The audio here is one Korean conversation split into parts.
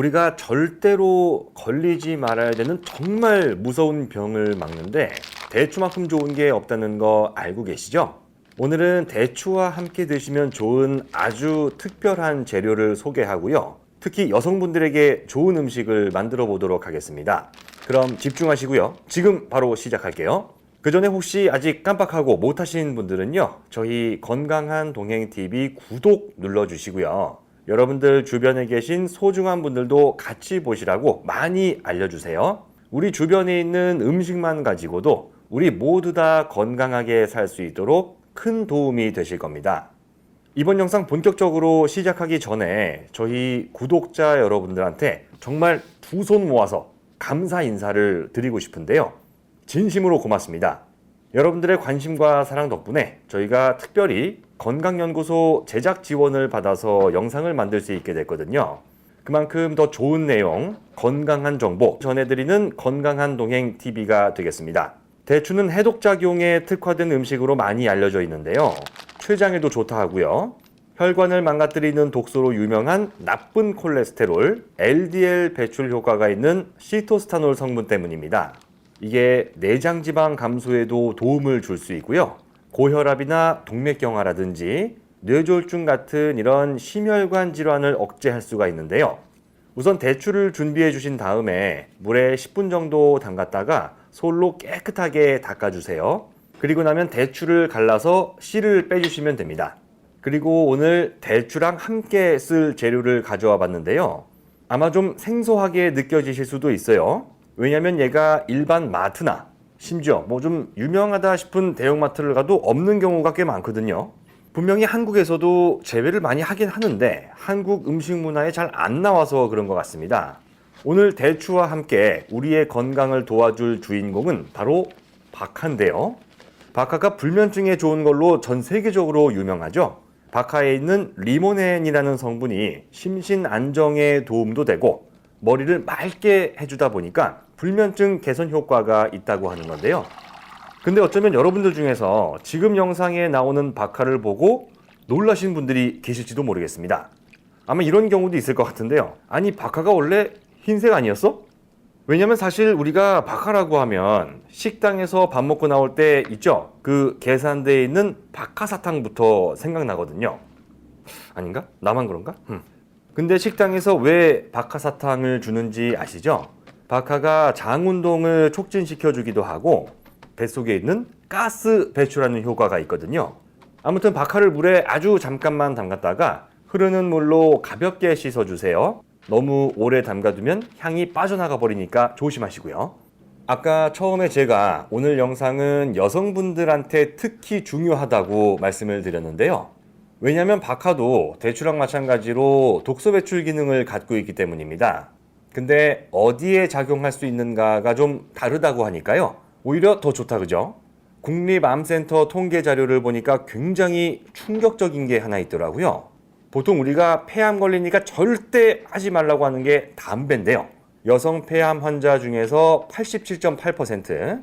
우리가 절대로 걸리지 말아야 되는 정말 무서운 병을 막는데 대추만큼 좋은 게 없다는 거 알고 계시죠? 오늘은 대추와 함께 드시면 좋은 아주 특별한 재료를 소개하고요. 특히 여성분들에게 좋은 음식을 만들어 보도록 하겠습니다. 그럼 집중하시고요. 지금 바로 시작할게요. 그 전에 혹시 아직 깜빡하고 못하신 분들은요, 저희 건강한 동행 TV 구독 눌러주시고요. 여러분들 주변에 계신 소중한 분들도 같이 보시라고 많이 알려주세요. 우리 주변에 있는 음식만 가지고도 우리 모두 다 건강하게 살 수 있도록 큰 도움이 되실 겁니다. 이번 영상 본격적으로 시작하기 전에 저희 구독자 여러분들한테 정말 두 손 모아서 감사 인사를 드리고 싶은데요. 진심으로 고맙습니다. 여러분들의 관심과 사랑 덕분에 저희가 특별히 건강연구소 제작 지원을 받아서 영상을 만들 수 있게 됐거든요. 그만큼 더 좋은 내용, 건강한 정보 전해드리는 건강한 동행 TV가 되겠습니다. 대추는 해독작용에 특화된 음식으로 많이 알려져 있는데요. 췌장에도 좋다 하고요. 혈관을 망가뜨리는 독소로 유명한 나쁜 콜레스테롤, LDL 배출 효과가 있는 시토스타놀 성분 때문입니다. 이게 내장 지방 감소에도 도움을 줄 수 있고요. 고혈압이나 동맥경화라든지 뇌졸중 같은 이런 심혈관 질환을 억제할 수가 있는데요. 우선 대추를 준비해 주신 다음에 물에 10분 정도 담갔다가 솔로 깨끗하게 닦아주세요. 그리고 나면 대추를 갈라서 씨를 빼주시면 됩니다. 그리고 오늘 대추랑 함께 쓸 재료를 가져와 봤는데요. 아마 좀 생소하게 느껴지실 수도 있어요. 왜냐면 얘가 일반 마트나 심지어 뭐 좀 유명하다 싶은 대형마트를 가도 없는 경우가 꽤 많거든요. 분명히 한국에서도 재배를 많이 하긴 하는데 한국 음식 문화에 잘 안 나와서 그런 것 같습니다. 오늘 대추와 함께 우리의 건강을 도와줄 주인공은 바로 박하인데요. 박하가 불면증에 좋은 걸로 전 세계적으로 유명하죠. 박하에 있는 리모넨이라는 성분이 심신 안정에 도움도 되고 머리를 맑게 해주다 보니까 불면증 개선 효과가 있다고 하는 건데요. 근데 어쩌면 여러분들 중에서 지금 영상에 나오는 박하를 보고 놀라신 분들이 계실지도 모르겠습니다. 아마 이런 경우도 있을 것 같은데요. 아니, 박하가 원래 흰색 아니었어? 왜냐면 사실 우리가 박하라고 하면 식당에서 밥 먹고 나올 때 있죠? 그 계산대에 있는 박하사탕부터 생각나거든요. 아닌가? 나만 그런가? 음. 근데 식당에서 왜 박하사탕을 주는지 아시죠? 박하가 장 운동을 촉진시켜 주기도 하고 뱃속에 있는 가스 배출하는 효과가 있거든요. 아무튼 박하를 물에 아주 잠깐만 담갔다가 흐르는 물로 가볍게 씻어 주세요. 너무 오래 담가두면 향이 빠져나가 버리니까 조심하시고요. 아까 처음에 제가 오늘 영상은 여성분들한테 특히 중요하다고 말씀을 드렸는데요. 왜냐하면 박하도 대추랑 마찬가지로 독소 배출 기능을 갖고 있기 때문입니다. 근데 어디에 작용할 수 있는가가 좀 다르다고 하니까요. 오히려 더 좋다 그죠? 국립암센터 통계 자료를 보니까 굉장히 충격적인 게 하나 있더라고요. 보통 우리가 폐암 걸리니까 절대 하지 말라고 하는 게 담배인데요. 여성 폐암 환자 중에서 87.8%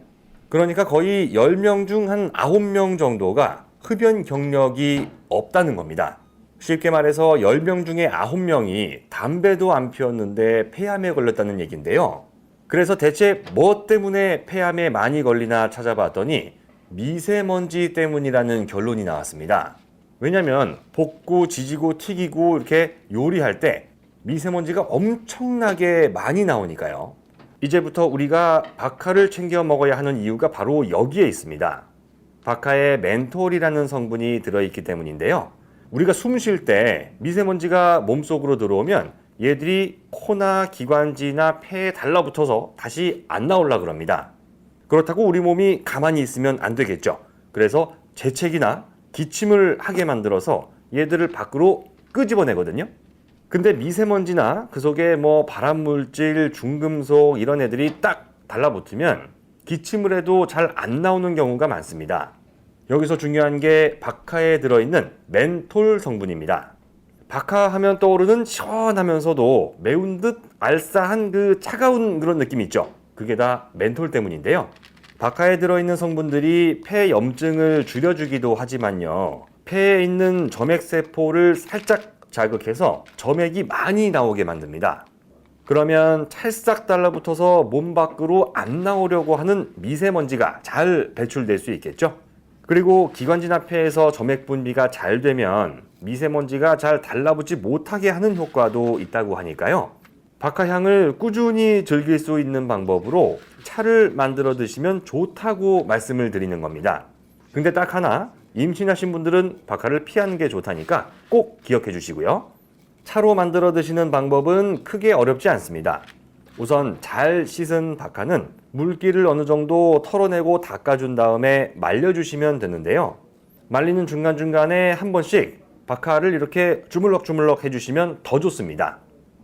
그러니까 거의 10명 중 한 9명 정도가 흡연 경력이 없다는 겁니다. 쉽게 말해서 10명 중에 9명이 담배도 안 피웠는데 폐암에 걸렸다는 얘기인데요. 그래서 대체 뭐 때문에 폐암에 많이 걸리나 찾아봤더니 미세먼지 때문이라는 결론이 나왔습니다. 왜냐면 볶고 지지고 튀기고 이렇게 요리할 때 미세먼지가 엄청나게 많이 나오니까요. 이제부터 우리가 박하를 챙겨 먹어야 하는 이유가 바로 여기에 있습니다. 박하에 멘톨이라는 성분이 들어있기 때문인데요. 우리가 숨 쉴 때 미세먼지가 몸속으로 들어오면 얘들이 코나 기관지나 폐에 달라붙어서 다시 안 나올라 그럽니다. 그렇다고 우리 몸이 가만히 있으면 안 되겠죠. 그래서 재채기나 기침을 하게 만들어서 얘들을 밖으로 끄집어내거든요. 근데 미세먼지나 그 속에 뭐 발암물질, 중금속 이런 애들이 딱 달라붙으면 기침을 해도 잘 안 나오는 경우가 많습니다. 여기서 중요한 게 박하에 들어있는 멘톨 성분입니다. 박하 하면 떠오르는 시원하면서도 매운 듯 알싸한 그 차가운 그런 느낌 있죠? 그게 다 멘톨 때문인데요. 박하에 들어있는 성분들이 폐 염증을 줄여주기도 하지만요. 폐에 있는 점액세포를 살짝 자극해서 점액이 많이 나오게 만듭니다. 그러면 찰싹 달라붙어서 몸 밖으로 안 나오려고 하는 미세먼지가 잘 배출될 수 있겠죠. 그리고 기관지나 폐에서 점액 분비가 잘 되면 미세먼지가 잘 달라붙지 못하게 하는 효과도 있다고 하니까요. 박하향을 꾸준히 즐길 수 있는 방법으로 차를 만들어 드시면 좋다고 말씀을 드리는 겁니다. 근데 딱 하나 임신하신 분들은 박하를 피하는 게 좋다니까 꼭 기억해 주시고요. 차로 만들어 드시는 방법은 크게 어렵지 않습니다. 우선 잘 씻은 박하는 물기를 어느 정도 털어내고 닦아준 다음에 말려주시면 되는데요. 말리는 중간중간에 한 번씩 박하를 이렇게 주물럭주물럭 해주시면 더 좋습니다.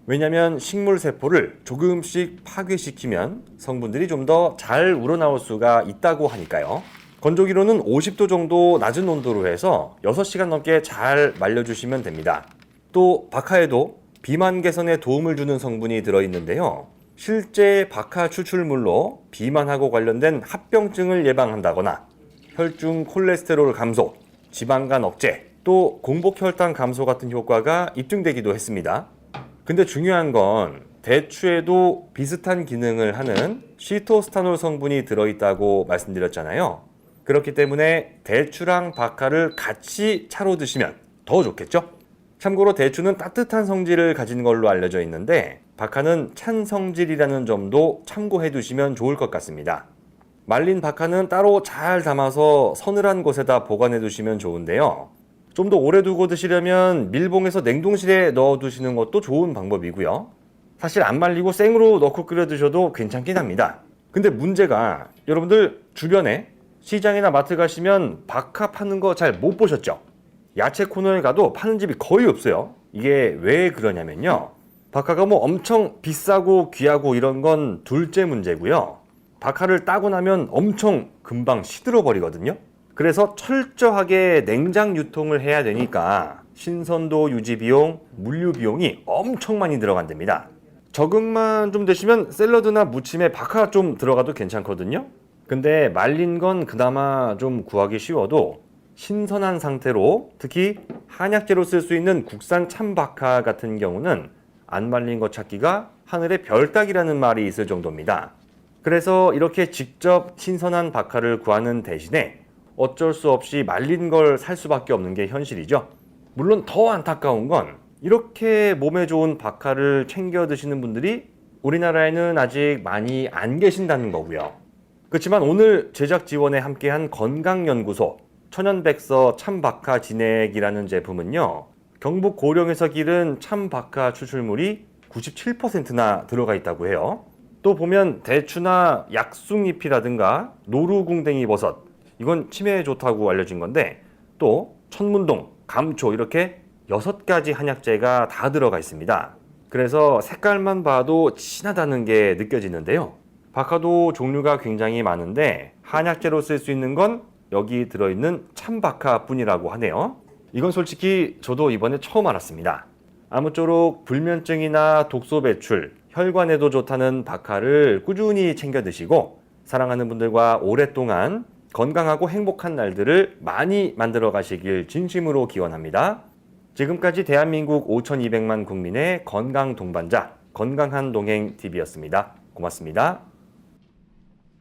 왜냐하면 식물 세포를 조금씩 파괴시키면 성분들이 좀 더 잘 우러나올 수가 있다고 하니까요. 건조기로는 50도 정도 낮은 온도로 해서 6시간 넘게 잘 말려주시면 됩니다. 또 박하에도 비만 개선에 도움을 주는 성분이 들어있는데요. 실제 박하 추출물로 비만하고 관련된 합병증을 예방한다거나 혈중 콜레스테롤 감소, 지방간 억제, 또 공복 혈당 감소 같은 효과가 입증되기도 했습니다. 근데 중요한 건 대추에도 비슷한 기능을 하는 시토스타놀 성분이 들어있다고 말씀드렸잖아요. 그렇기 때문에 대추랑 박하를 같이 차로 드시면 더 좋겠죠? 참고로 대추는 따뜻한 성질을 가진 걸로 알려져 있는데 박하는 찬 성질이라는 점도 참고해 두시면 좋을 것 같습니다. 말린 박하는 따로 잘 담아서 서늘한 곳에다 보관해 두시면 좋은데요. 좀 더 오래 두고 드시려면 밀봉해서 냉동실에 넣어 두시는 것도 좋은 방법이고요. 사실 안 말리고 생으로 넣고 끓여 드셔도 괜찮긴 합니다. 근데 문제가 여러분들 주변에 시장이나 마트 가시면 박하 파는 거 잘 못 보셨죠? 야채 코너에 가도 파는 집이 거의 없어요. 이게 왜 그러냐면요. 박하가 뭐 엄청 비싸고 귀하고 이런 건 둘째 문제고요. 박하를 따고 나면 엄청 금방 시들어 버리거든요. 그래서 철저하게 냉장 유통을 해야 되니까 신선도 유지 비용, 물류 비용이 엄청 많이 들어간답니다. 적응만 좀 되시면 샐러드나 무침에 박하 좀 들어가도 괜찮거든요. 근데 말린 건 그나마 좀 구하기 쉬워도 신선한 상태로 특히 한약재로 쓸 수 있는 국산 참박하 같은 경우는 안 말린 거 찾기가 하늘의 별따기라는 말이 있을 정도입니다. 그래서 이렇게 직접 신선한 박하를 구하는 대신에 어쩔 수 없이 말린 걸 살 수밖에 없는 게 현실이죠. 물론 더 안타까운 건 이렇게 몸에 좋은 박하를 챙겨 드시는 분들이 우리나라에는 아직 많이 안 계신다는 거고요. 그렇지만 오늘 제작 지원에 함께한 건강연구소 천연백서 참박하 진액이라는 제품은요. 경북 고령에서 기른 참박하 추출물이 97%나 들어가 있다고 해요. 또 보면 대추나 약숭잎이라든가 노루궁뎅이 버섯 이건 치매에 좋다고 알려진 건데 또 천문동, 감초 이렇게 여섯 가지 한약재가 다 들어가 있습니다. 그래서 색깔만 봐도 진하다는 게 느껴지는데요. 박하도 종류가 굉장히 많은데 한약재로 쓸 수 있는 건 여기 들어있는 참박하뿐이라고 하네요. 이건 솔직히 저도 이번에 처음 알았습니다. 아무쪼록 불면증이나 독소 배출, 혈관에도 좋다는 박하를 꾸준히 챙겨 드시고 사랑하는 분들과 오랫동안 건강하고 행복한 날들을 많이 만들어 가시길 진심으로 기원합니다. 지금까지 대한민국 5,200만 국민의 건강 동반자, 건강한 동행 TV였습니다. 고맙습니다.